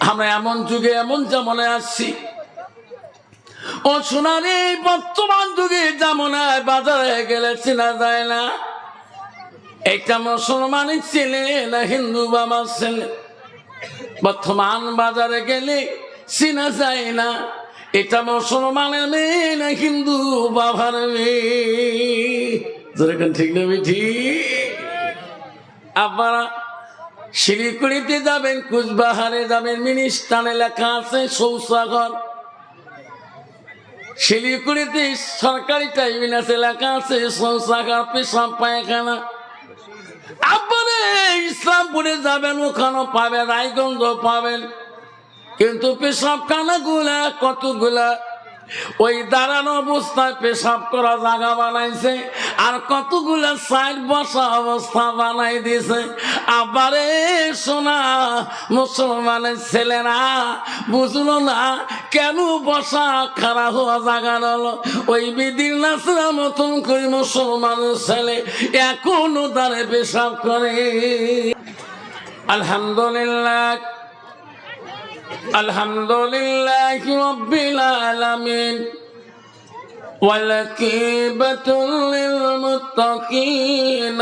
আমরা এমন যুগে এমন জামনে আসছি। ও সোনারি বর্তমান যুগে জামনায় বাজারে গেলে চেনা যায় না। একটা মুসলমানের ছেলে না হিন্দু বাবার ছেলে বর্তমান বাজারে গেলে চেনা যায় না। এটা মুসলমানের মেয়ে না হিন্দু বাবার মেয়ে? যেরকম ঠিক না ঠিক আপনারা শিলিগুড়িতে যাবেন, কুচবাহারে যাবেন, মিনিস্টানে লেখা আছে শৌচাগর শিলিগুড়িতে সরকারি টাইমিন আছে লেখা আছে শৌচাগার পেশাব পায়খানা। আপনি ইসলামপুরে যাবেন, ওখানেও পাবেন রায়গঞ্জ পাবেন। কিন্তু পেশাব খানাগুলা কতগুলা? ওই দাঁড়ানো অবস্থায় পেশাব করা জায়গা বানাইছে, আর কতগুলা সাইড বসা অবস্থা বানাই দিয়েছে। আবারে শোনা মুসলমানের ছেলেরা বুঝলো না কেন বসা খারা হওয়া জায়গা হলো ওই বিদির নাচরা মতন করে মুসলমানের ছেলে এখনো তারে পেশাব করে আলহামদুলিল্লাহ الحمد لله رب العالمين والكيبة للمتقين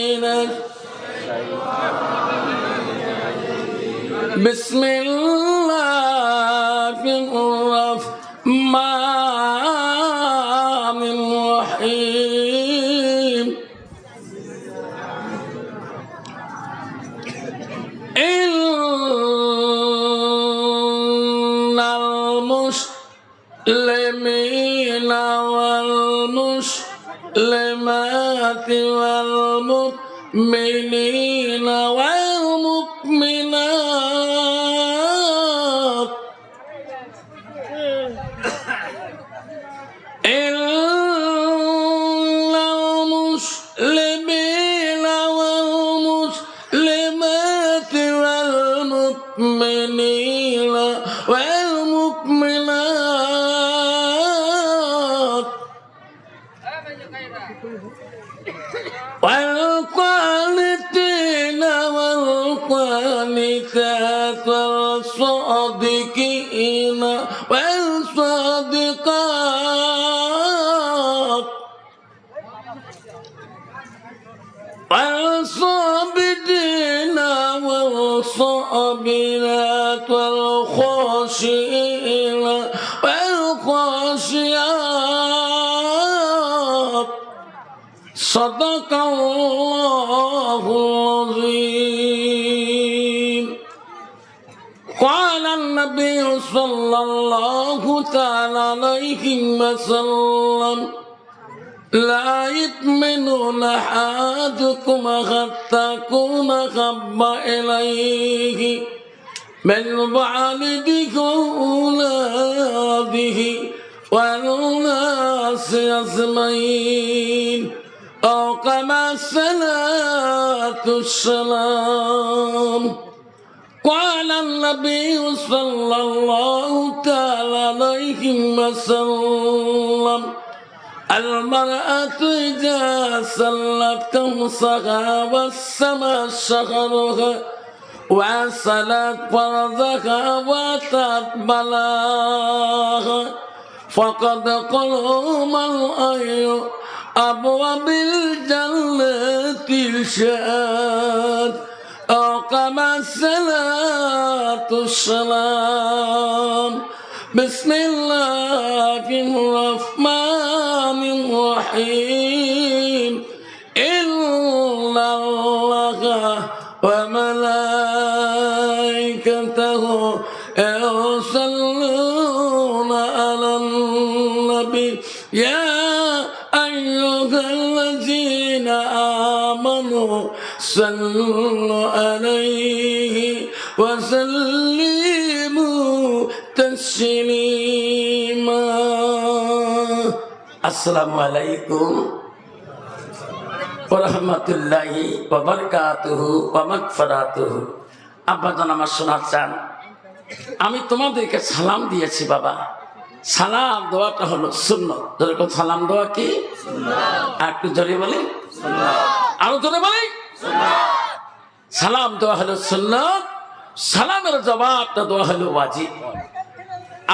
بسم الله الرحمن الرحيم. إن المسلمين والمسلمات والمؤمنين والمؤمنات. إن المسلمين والمسلمات والمؤمنين والصادقين والصادقات والصابرين والصابرات والخاشعين والخاشعات. صدق الله النبي صلى الله تعالى عليه وسلم. لا يؤمن أحدكم حتى أكون أحب إليه من والده وأولاده والناس أجمعين. أو كما الصلاة السلام. قال النبي صلى الله تعالى عليه وسلم المرأة إذا سلت كمسها والسماء شهرها وصلت فرضها واتت بلاها فقد قلهم الأي أبواب الجنة الشهاد كما الصلاة السلام بسم الله الرحمن الرحيم. إن الله وملائكته يصلون على النبي. يا أيها الذين آمنوا صلوا আসসালামু আলাইকুম আব্বাজন আমার শোনা চান। আমি তোমাদেরকে সালাম দিয়েছি বাবা। সালাম দোয়াটা হলো শূন্য সালাম দোয়া কি? আর একটু জোরে বলি? আরও জোরে বলি? সালাম দোয়া হলো শূন্য সালামের জবাবটা দেওয়া হলো ওয়াজিব।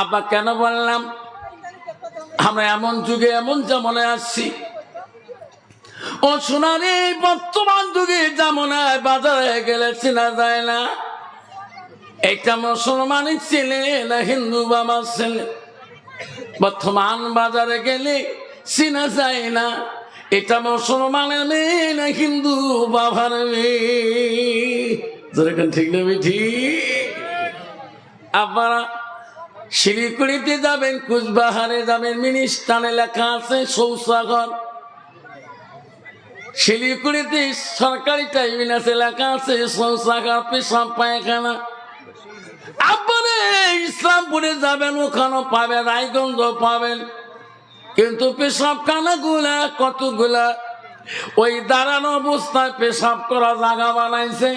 আব্বা কেন বললাম? আমরা এমন যুগে এমন জামনে আসছি। ও সোনারে বর্তমান যুগে জামনায় বাজারে গেলে চেনা যায় না। একটা মুসলমানের ছেলে না হিন্দু বাবার ছেলে বর্তমান বাজারে গেলে চেনা যায় না। এটা মুসলমানের মেয়ে না হিন্দু বাবার মেয়ে? ঠিক নেবে ঠিক আপনারা শিলিগুড়িতে যাবেন, কুচবাহারে যাবেন, মিনিস্টানে লেখা আছে শৌচাগর শিলিগুড়িতে সরকারি টাইমিনাস এলাকা আছে শৌচাগার পেশাব পায়খানা। আপনি ইসলামপুরে যাবেন ওখানে পাবেন রায়গঞ্জ পাবেন। কিন্তু পেশাব খানাগুলা কতগুলা? ওই দাঁড়ানো অবস্থায় পেশাব করা জায়গা বানাইছে,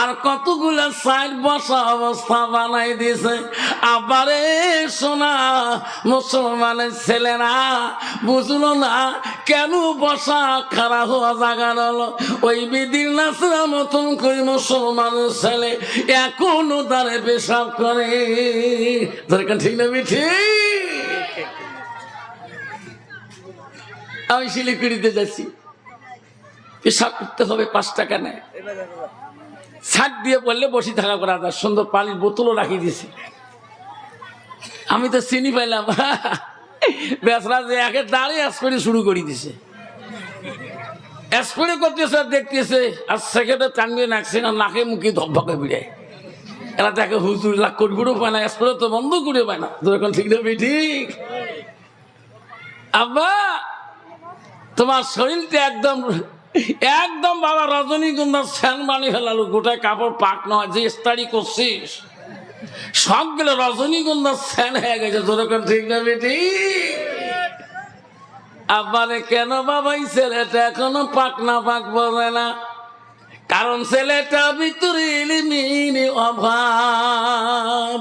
আর কতগুলা সাইড বসা অবস্থা বানাই দিয়েছে। আবারে শোনা মুসলমানের ছেলেরা বুঝলো না কেন বসা খারা হওয়া জায়গা হলো ওই বিদির নাচরা মতন করে মুসলমানের ছেলে এখনও তারে পেশাব করে। দরকার ঠিক না ঠিক আমি শিলিগুড়িতে যাচ্ছি। পেশাব করতে হবে পাঁচ টাকা নেয়। ছাট দিয়ে বললে বসে থাকা করা যায়, সুন্দর পানির বোতলও রাখি দিয়েছে আমি তো চিনি পাইলাম। বেসরা যে একে দাঁড়িয়ে স্প্রে শুরু করে দিছে। স্প্রে করতেছে, দেখতেছে, আর সেকেন্ডে টানবে নাকছে না, নাকে মুখে ধপকে বিড়ায়। এরা তাকে হুজুর লাখ করবেও পায় না স্প্রে তো বন্ধ করে পায় না। যখন ঠিক না ঠিক? আব্বা, তোমার শরীরটা একদম একদম বাবা, রজনীগন্ধার স্যান বানিয়ে ফেলালো গোটায় কাপড় পাক নয়, যে ইস্তারি করছিস। সবগুলো রজনীগন্ধার স্যান হয়ে গেছে যেরকম ঠিক না বেটি? আবারে কেন বাবা, এই ছেলেটা এখনও পাক না, পাক বলে না? কারণ ছেলেটা ভিতরে অভাব।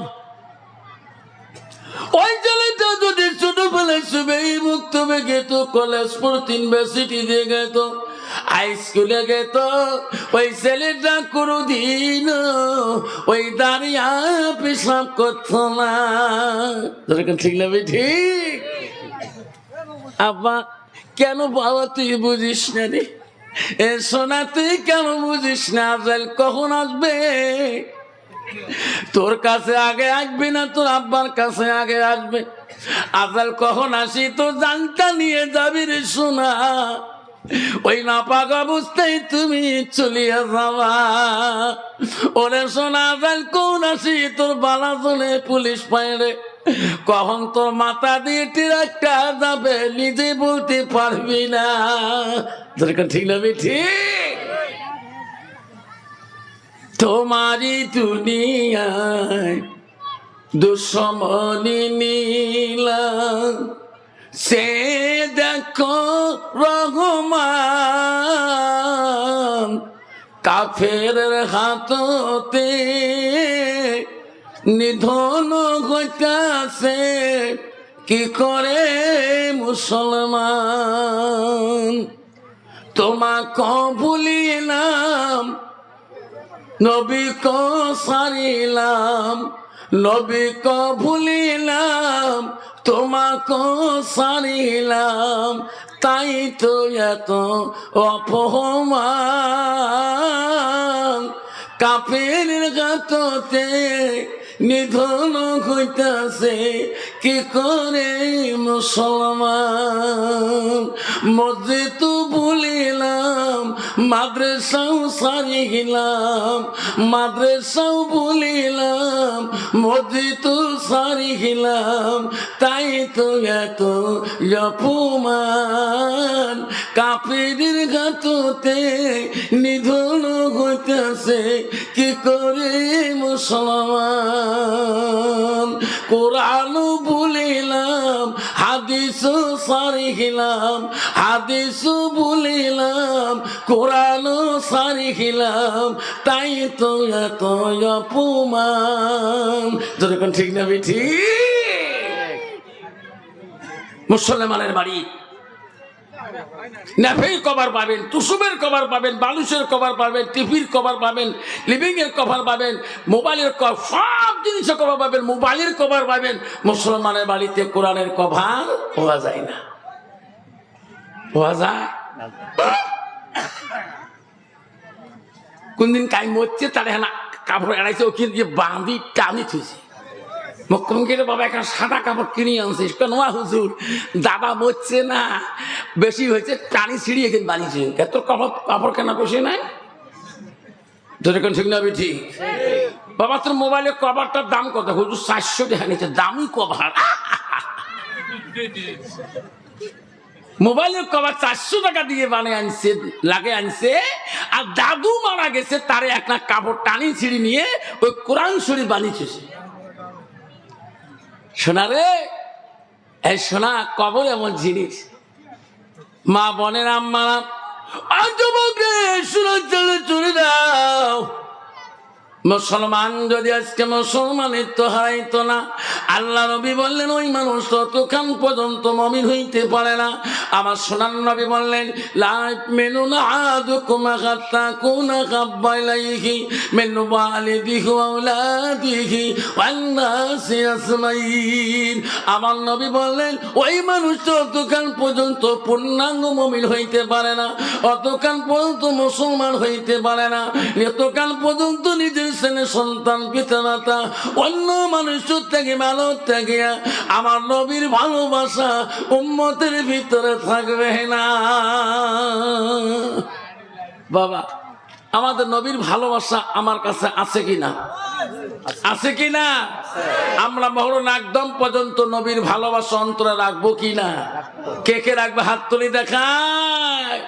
ওই ছেলেটা যদি ছোটবেলায় শুবে মুক্ত গেত কলেজ পড়ত ইউনিভার্সিটি দিয়ে গেত। হাই স্কুলে গেত, ওই ছেলেটা কোনোদিন ওই দাঁড়িয়া পেশাব করতো না। ঠিক না ঠিক আব্বা, কেন বাবা তুই বুঝিস না রে? এ সোনা, তুই কেন বুঝিস না? আজাল কখন আসবে? তোর কাছে আগে আসবি না? তোর আব্বার কাছে আগে আসবে। আজাল কখন আসি? তো জানটা নিয়ে যাবি রে সোনা। ওই না নাপাক অবস্থায় তুমি চলিয়া যাবা। ওরে সোনা আজাল কোন আসি, তোর বালা চলে পুলিশ পায় রে। কখন তোর মাথা দিয়ে টিরাক্কা যাবে, নিজে বলতে পারবি না। দরকার ঠিক না ঠিক তোমারি দুনিয়ায় দুশ্মনী নীলা সে দেখো রঘুমান কাফের হাততে নিধন ঘটাছে কি করে মুসলমান? তোমাকে ভুলিলাম নবী ক সারিলাম নবী ক ভুলিলাম তোমাকে সারিলাম তাই তো এত অপমান। কাপের গাততে নিধন হইতাছে কি করে মুসলমান মসজিদ ভুলিলাম মাদ্রাসাও সারি গেলাম মাদ্রাসাও ভুলিলাম মসজিদ সারি গেলাম তাই তো এত অপমান। কাপের ঘাততে নিধন হইতেছে, কি করে মুসলমান? কোরআন বলিলাম, হাদিস সারি গেলাম হাদিস বলিলাম, কোরআন সারি গেলাম তাই তো এত অপমান। যতক্ষণ ঠিক না ঠিক মুসলমানের বাড়ি। ন্যাফের কভার পাবেন, তুসুমের কভার পাবেন বালুসের কভার পাবেন, টিভির কভার পাবেন লিভিং এর কভার পাবেন, মোবাইলের কভার, সব জিনিসের কভার পাবেন, মোবাইলের কভার পাবেন। মুসলমানের বাড়িতে কোরআনের কভার পাওয়া যায় না। পাওয়া যায়? কোনদিন কাই মরছে, তার হ্যাঁ কাপড় এড়াইছে ওখানে দিয়ে বাঁধি টানি থুইছে। মুখ্যমন্ত্রী বাবা একটা সাদা কাপড় না। টানি কাপড় কাপড় কেনা নাই? না বাবা মোবাইলের কভারটার দাম কত? হুজুর, চারশো টাকা নিচ্ছে দামি কভার। মোবাইলের কভার চারশো টাকা দিয়ে বানিয়ে আনছে, লাগে আনছে, আর দাদু মারা গেছে, তারে একটা কাপড় টানি ছিঁড়ি নিয়ে ওই কোরআন শরীফ বানিয়েছে সে। শোনা রে, এই শোনা কবর এমন জিনিস মা বনের আম্মা যুবকে শুনে চলে চলে যাও মুসলমান যদি আজকে মুসলমানের তো হারাইতো না, আল্লাহ নবী বললেন, ওই মানুষ ততক্ষণ পর্যন্ত মমিন হইতে পারে না। আমার সোনার নবী বললেন লাইফ মেনু না আদু কুমা খাত্তা কুনা কাব্বাইলাইহি মেনু বালি দিহু আউলাদিহি ওয়ান্নাসি আসমাইন। আমার নবী বললেন, ওই মানুষ ততক্ষণ পর্যন্ত পূর্ণাঙ্গ মমিন হইতে পারে না অতক্ষণ পর্যন্ত মুসলমান হইতে পারে না এতকাল পর্যন্ত নিজের সন্তান পিতা মাতা অন্য মানুষের থেকে থেকে, আমার নবীর ভালোবাসা উম্মতের ভিতরে থাকবে না। বাবা, আমাদের নবীর ভালোবাসা আমার কাছে আছে কি না আছে কি না আমরা মহরণ একদম পর্যন্ত নবীর ভালোবাসা অন্তরে রাখব কি না কে কে রাখবে? হাত তুলি দেখায়